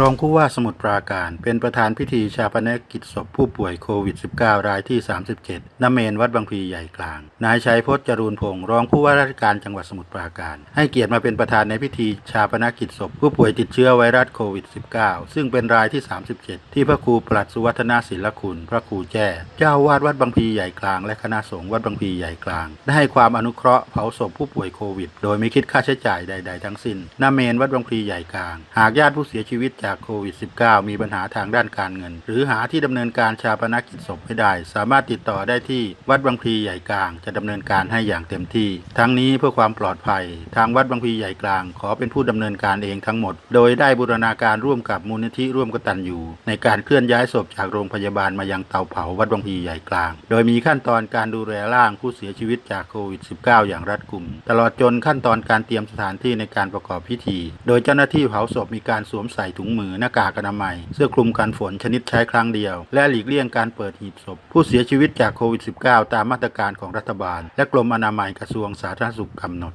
รองผู้ว่าสมุทรปราการเป็นประธานพิธีชาปนกิจศพผู้ป่วยโควิด -19 รายที่ 37ณเมนวัดบางพลีใหญ่กลาง นายชัยพจน์จรูนพงศ์รองผู้ว่าราชการจังหวัดสมุทรปราการ ให้เกียรติมาเป็นประธานในพิธีชาปนกิจศพผู้ป่วยติดเชื้อไวรัสโควิด -19 ซึ่งเป็นรายที่ 37 ที่พระครูปลัดสุวัฒนาศิลคุณ พระครูแจ้เจ้าวาดวัดบางพลีใหญ่กลาง และคณะสงฆ์วัดบางพลีใหญ่กลาง ได้ให้ความอนุเคราะห์เผาศพผู้ป่วยโควิด โดยไม่คิดค่าใช้จ่ายใด ๆ ทั้งสิ้นณเมนวัดบางพลีใหญ่กลาง หากญาติผู้เสียชีวิตจากโควิด -19 มีปัญหาทางด้านการเงิน หรือหาที่ดำเนินการชาปนกิจศพไม่ได้ สามารถติดต่อได้ที่วัดบางพลีใหญ่กลาง จะดำเนินการให้อย่างเต็มที่ ทั้งนี้เพื่อความปลอดภัย ทางวัดบางพลีใหญ่กลาง ขอเป็นผู้ดำเนินการเองทั้งหมด โดยได้บูรณาการร่วมกับมูลนิธิร่วมกตันอยู่ในการเคลื่อนย้ายศพจากโรงพยาบาลมายังเตาเผาวัดบางพลีใหญ่กลาง โดยมีขั้นตอนการดูแลร่างผู้เสียชีวิตจากโควิด -19 อย่างรัดกุม ตลอดจนขั้นตอนการเตรียมสถานที่ในการประกอบพิธี โดยเจ้าหน้าที่เผาศพมีการสวมใส่ถุงมือือหน้ากากอนามัย เสื้อคลุมกันฝนชนิดใช้ครั้งเดียว และหลีกเลี่ยงการเปิดหีบศพ ผู้เสียชีวิตจากโควิด -19 ตามมาตรการของรัฐบาล และกรมอนามัยกระทรวงสาธารณสุขกำหนด